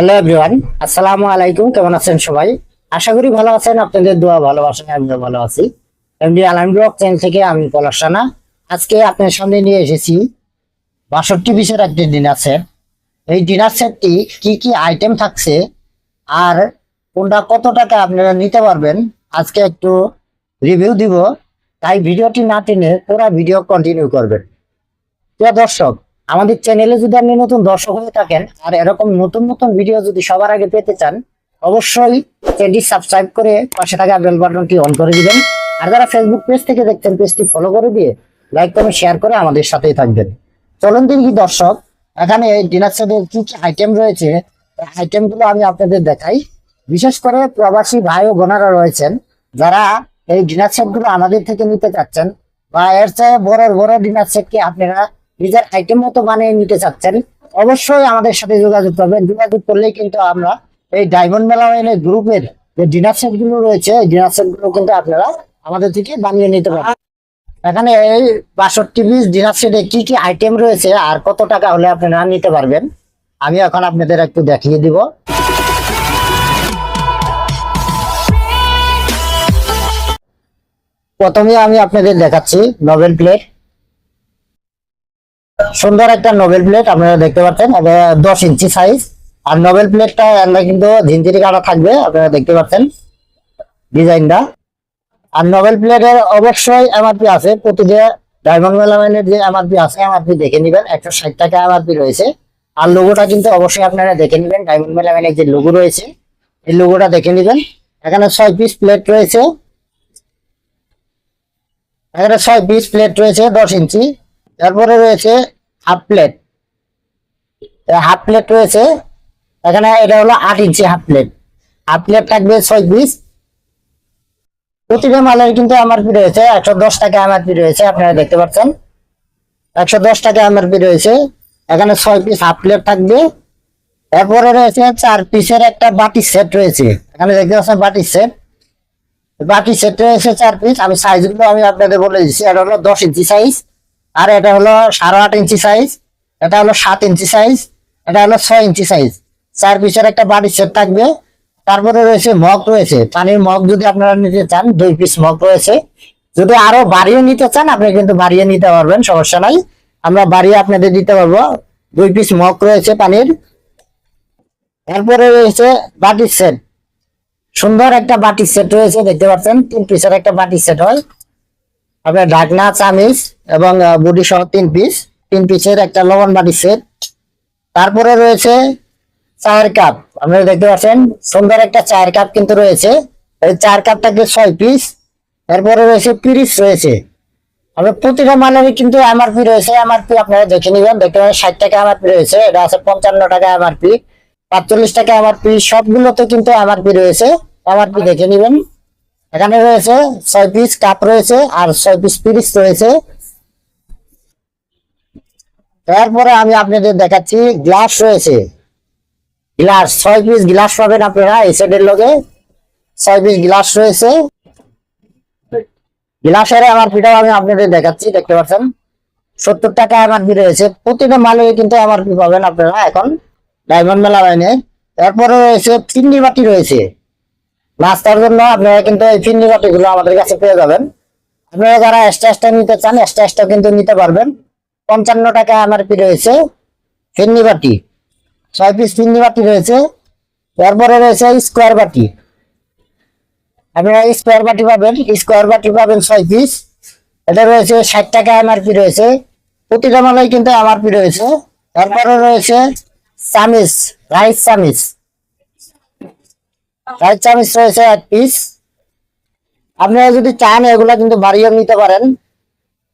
Hello everyone, আসসালামু আলাইকুম, কেমন আছেন সবাই? আশা করি ভালো আছেন, আপনাদের দোয়া ভালোবাসেন আমিও ভালো আছি। এমডি আলম ব্লগ চ্যানেল থেকে আমি পলাশ রানা। আজকে আপনার সামনে নিয়ে এসেছি বাষট্টি পিসের একটি ডিনার সেট এই ডিনার সেটটি কি কি আইটেম থাকছে আর কোনটা কত টাকা আপনারা নিতে পারবেন, আজকে একটু রিভিউ দিব। তাই ভিডিওটি না টেনে পুরো ভিডিও কন্টিনিউ করবেন। প্রিয় দর্শক আমাদের চ্যানেলে যদি আপনি নতুন দর্শক হয়ে থাকেন আর এরকম নতুন নতুন ভিডিও যদি সবার আগে পেতে চান, অবশ্যই চ্যানেলটি সাবস্ক্রাইব করে পাশে থাকা বেল বাটনটি অন করে দিবেন। আর যারা ফেসবুক পেজ থেকে দেখছেন পেজটি ফলো করে দিয়ে লাইক কমেন্ট শেয়ার করে আমাদের সাথেই থাকবেন। চলুন দেখি দর্শক, এখানে ডিনার সেটের কি কি আইটেম রয়েছে? আইটেমগুলো আমি আপনাদের দেখাই। বিশেষ করে প্রবাসী ভাই ও বোনারা রয়েছেন, যারা এই ডিনার সেটগুলো আমাদের থেকে নিতে চাচ্ছেন বা এর চেয়ে বড় বড় ডিনার সেট কি আপনারা নিজের আইটেম মতো বানিয়ে নিতে চাচ্ছেন, অবশ্যই আমাদের সাথে যোগাযোগ করবেন। যোগাযোগ করলেই কিন্তু আমরা এই ডায়মন্ড মেলাওয়াইনের গ্রুপের যে ডিনার সেটগুলো রয়েছে, এই ডিনার সেটগুলো কিন্তু আপনারা আমাদের থেকে বানিয়ে নিতে পারবেন। এখানে এই বাষট্টি পিস ডিনার সেটে কি কি আইটেম রয়েছে আর কত টাকা হলে আপনারা নিতে পারবেন, আমি এখন আপনাদের একটু দেখিয়ে দিব। প্রথমে আমি আপনাদের দেখাচ্ছি নোবেল প্লেট সুন্দর একটা নোবেল প্লেট আপনারা দেখতে পাচ্ছেন দশ ইঞ্চি সাইজ আর নোবেল প্লেটটা আমরা কিন্তু ঝিনঝিরি কাটা থাকবে, আপনারা দেখতে পাচ্ছেন ডিজাইনটা আর নোবেল প্লেটের অবশ্যই এমআরপি আছে, প্রতিটা ডায়মন্ড মেলামাইনের যে এমআরপি আছে এমআরপি দেখে নেবেন, একশো ষাট টাকা এমআরপি রয়েছে। আর লোগোটা কিন্তু অবশ্যই আপনারা দেখে নেবেন, ডায়মন্ড মেলামাইনের যে লোগো রয়েছে, এই লোগোটা দেখে নেবেন। এখানে ছয় পিস প্লেট রয়েছে। এখানে ছয় পিস প্লেট রয়েছে, দশ ইঞ্চি। তারপরে রয়েছে হাফ প্লেট হাফ প্লেট রয়েছে। এখানে এটা হলো আট inch half plate half plate থাকবে ছয় পিস প্রতিটা মালের কিন্তু এমআরপি রয়েছে। একশো দশ টাকা এমআরপি রয়েছে, আপনারা দেখতে পাচ্ছেন। একশো দশ টাকা এমআরপি রয়েছে। এখানে ছয় পিস হাফ প্লেট থাকবে। এরপরে রয়েছে চার পিসের একটা বাটি সেট রয়েছে। এখানে দেখতে পাচ্ছেন বাটি সেট বাকি সেট রয়েছে চার পিস আমি সাইজগুলো আমি আপনাদের বলে দিচ্ছি। এটা হলো দশ ইঞ্চি সাইজ আর এটা হলো সাড়ে আট ইঞ্চি সাইজ এটা হলো সাত ইঞ্চি সাইজ এটা হলো ছয় ইঞ্চি সাইজ চার পিসের একটা বাড়ি সেট থাকবে। তারপরে রয়েছে মগ রয়েছে। পানির মগ যদি আপনারা নিতে চান, দুই পিস মগ রয়েছে। যদি আরও বাড়িয়ে নিতে চান, আপনি কিন্তু বাড়িয়ে নিতে পারবেন, সমস্যা নাই। আমরা বাড়িয়ে আপনাদের দিতে পারব। দুই পিস মগ রয়েছে পানির। এরপরে রয়েছে বাটির সেট সুন্দর একটা বাটির সেট রয়েছে, দেখতে পাচ্ছেন। তিন পিসের একটা বাটির সেট হয়। আপনার ঢাকনা চামিচ এবং বডি সহ তিন পিস। তিন পিসের একটা লবণ বাটি সেট। তারপরে রয়েছে চায়ের কাপ। আপনারা দেখতে পাচ্ছেন, সুন্দর একটা চায়ের কাপ কিন্তু রয়েছে। এই চায়ের কাপটাকে ছয় পিস। এরপরে রয়েছে পিরিচ রয়েছে। আপনার প্রতিটা মালেরই কিন্তু এমআরপি রয়েছে। এমআরপি আপনারা দেখে নেবেন। দেখতে পাবেন ষাট টাকা এমআরপি রয়েছে। এটা আছে পঞ্চান্ন টাকা এমআরপি পাঁচচল্লিশ টাকা এমআরপি সবগুলোতে কিন্তু এমআরপি রয়েছে। এমআরপি দেখে নিবেন। এখানে রয়েছে ছয় পিস কাপ রয়েছে আর ছয় পিস পিরিচ রয়েছে। তারপরে আমি আপনাদের দেখাচ্ছি গ্লাস রয়েছে। গ্লাস ছয় পিস গ্লাস পাবেন আপনারা এই সেটের লোকে ছয় পিস গ্লাস রয়েছে। গ্লাসের এমআরপিটাও আমি আপনাদের দেখাচ্ছি, দেখতে পাচ্ছেন? সত্তর টাকা এমআরপি রয়েছে। প্রতিটা মালে কিন্তু এমআরপি পাবেন আপনারা এখন। ডায়মন্ড মেলা লাইনে। তারপরে রয়েছে চিন্নি বাটি রয়েছে। নাস্তার জন্য আপনারা কিন্তু এই চিন্নি বাটি গুলো আমাদের কাছে পেয়ে যাবেন। আপনারা যারা এক্সট্রা এক্সট্রা নিতে চান এক্সট্রা এক্সট্রা কিন্তু নিতে পারবেন। পঞ্চান্ন টাকা আমার পি রয়েছে ফিন্নি বাটি। ছয় পিস ফিন্নি বাটি রয়েছে। তারপরে রয়েছে স্কোয়ার বাটি। আপনারা স্কোয়ার বাটি পাবেন। স্কোয়ার বাটি পাবেন ছয় পিস এটা রয়েছে ষাট টাকা এমআরপি রয়েছে। প্রতিটা মালাই কিন্তু এমআরপি রয়েছে। তারপরে রয়েছে চামিচ রাইস চামিচ। রাইস চামিচ রয়েছে এক পিস আপনারা যদি চান এগুলা কিন্তু বাড়িয়ে নিতে পারেন।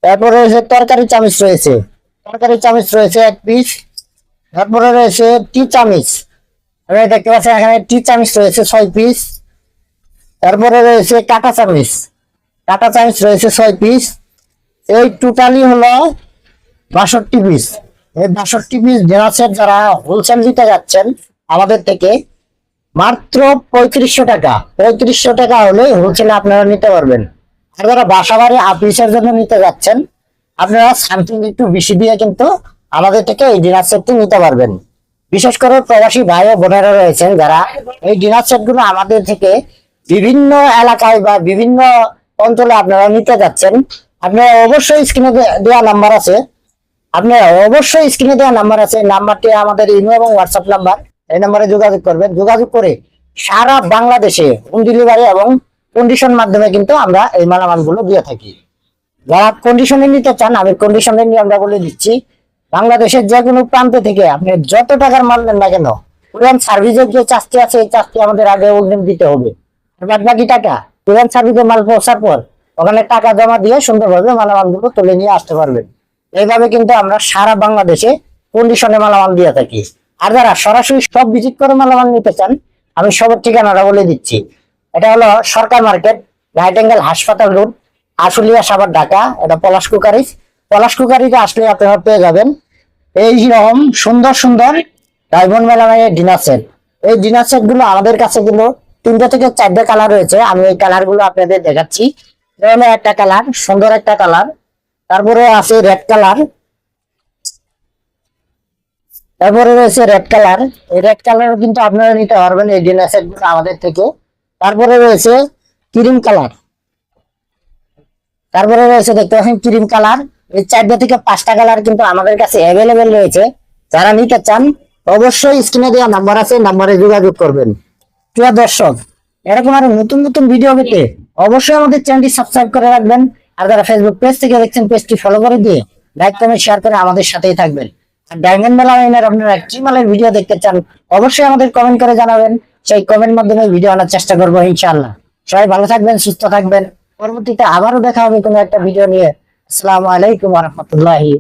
তারপরে রয়েছে তরকারি চামিচ রয়েছে। তরকারি চামিচ রয়েছে এক পিস তারপরে রয়েছে টি চামিচ। আপনারা দেখতে পাচ্ছেন এখানে টি চামিচ রয়েছে ছয় পিস তারপরে রয়েছে কাটা চামিচ। কাটা চামিচ রয়েছে ছয় পিস এই টোটালি হলো বাষট্টি পিস এই বাষট্টি পিস যারা হোলসেল দিতে যাচ্ছেন, আমাদের থেকে মাত্র পঁয়ত্রিশশো টাকা। পঁয়ত্রিশশো টাকা হলে হোলসেলে আপনারা নিতে পারবেন। আর যারা বাসা বাড়ি আপিসের জন্য নিতে যাচ্ছেন, আপনারা সামথিং একটু বেশি দিয়ে কিন্তু আমাদের থেকে এই ডিনার সেটটি নিতে পারবেন। বিশেষ করে প্রবাসী ভাই ও বোনেরা রয়েছেন যারা এই ডিনার সেটগুলো আমাদের থেকে বিভিন্ন এলাকায় বা বিভিন্ন অঞ্চলে আপনারা নিতে যাচ্ছেন। আপনারা অবশ্যই স্ক্রিনে দেওয়া নাম্বার আছে। আপনারা অবশ্যই স্ক্রিনে দেওয়া নাম্বার আছে। নাম্বারটি আমাদের ইমেল এবং হোয়াটসঅ্যাপ নাম্বার এই নাম্বারে যোগাযোগ করবেন। যোগাযোগ করে সারা বাংলাদেশে হোম ডেলিভারি এবং কন্ডিশন মাধ্যমে কিন্তু আমরা এই মালামালগুলো দিয়ে থাকি। যারা কন্ডিশনে নিতে চান, আমি কন্ডিশনে নিয়ে আমরা বলে দিচ্ছি। বাংলাদেশের যে কোনো প্রান্ত থেকে আপনি যত টাকার মাল নেন না কেন পুরান সার্ভিসের যে চাষটি আছে, এই চাষটি আমাদের আগে অগ্রিম দিতে হবে। বাদ বাকি টাকা পুরান সার্ভিসে মাল পৌঁছার পর ওখানে টাকা জমা দিয়ে সুন্দরভাবে মালামালগুলো তুলে নিয়ে আসতে পারবেন। এইভাবে কিন্তু আমরা সারা বাংলাদেশে কন্ডিশনে মালামাল দিয়ে থাকি। আর যারা সরাসরি সব ভিজিট করে মালামাল নিতে চান, আমি সবার ঠিকানাটা বলে দিচ্ছি। এটা হলো সরকার মার্কেট, রাইট অ্যাঙ্গেল হাসপাতাল রোড, আশুলিয়া সাবার ঢাকা। এটা পলাশ কুকারিজ। পলাশ কুকারিতে আসলে আপনারা পেয়ে যাবেন এই রকম সুন্দর সুন্দর ডায়মন্ড মেলামাইয়ের ডিনার সেট। এই ডিনার সেটগুলো আমাদের কাছে কিন্তু তিনটা থেকে চারটে কালার রয়েছে। আমি এই কালারগুলো আপনাদের দেখাচ্ছি। এটা হলো একটা কালার, সুন্দর একটা কালার। তারপরে আছে রেড কালার। তারপরে রয়েছে রেড কালার এই রেড কালার কিন্তু আপনারা নিতে পারবেন এই ডিনার সেট আমাদের থেকে। তারপরে রয়েছে ক্রিম কালার তারপরে রয়েছে দেখতে পাচ্ছেন ক্রিম কালার এই চারটা থেকে পাঁচটা কালার কিন্তু আমাদের কাছে অ্যাভেলেবেল রয়েছে। যারা নিতে চান, অবশ্যই স্ক্রিনে দেওয়া নাম্বার আছে নাম্বারে যোগাযোগ করবেন। প্রিয় দর্শক, এরকম আরও নতুন নতুন ভিডিও পেতে অবশ্যই আমাদের চ্যানেলটি সাবস্ক্রাইব করে রাখবেন। আর যারা ফেসবুক পেজ থেকে দেখছেন পেজটি ফলো করে দিয়ে লাইক কমেন্ট শেয়ার করে আমাদের সাথেই থাকবেন। ডায়মন্ড মেলা মাইনার আপনারা কি মালের ভিডিও দেখতে চান, অবশ্যই আমাদের কমেন্ট করে জানাবেন। সেই কমেন্ট মাধ্যমে ভিডিও আনার চেষ্টা করব ইনশাল্লাহ সবাই ভালো থাকবেন, সুস্থ থাকবেন। পরবর্তীতে আবারও দেখা হবে কোনো একটা ভিডিও নিয়ে। আসসালামু আলাইকুম রহমতুল্লাহি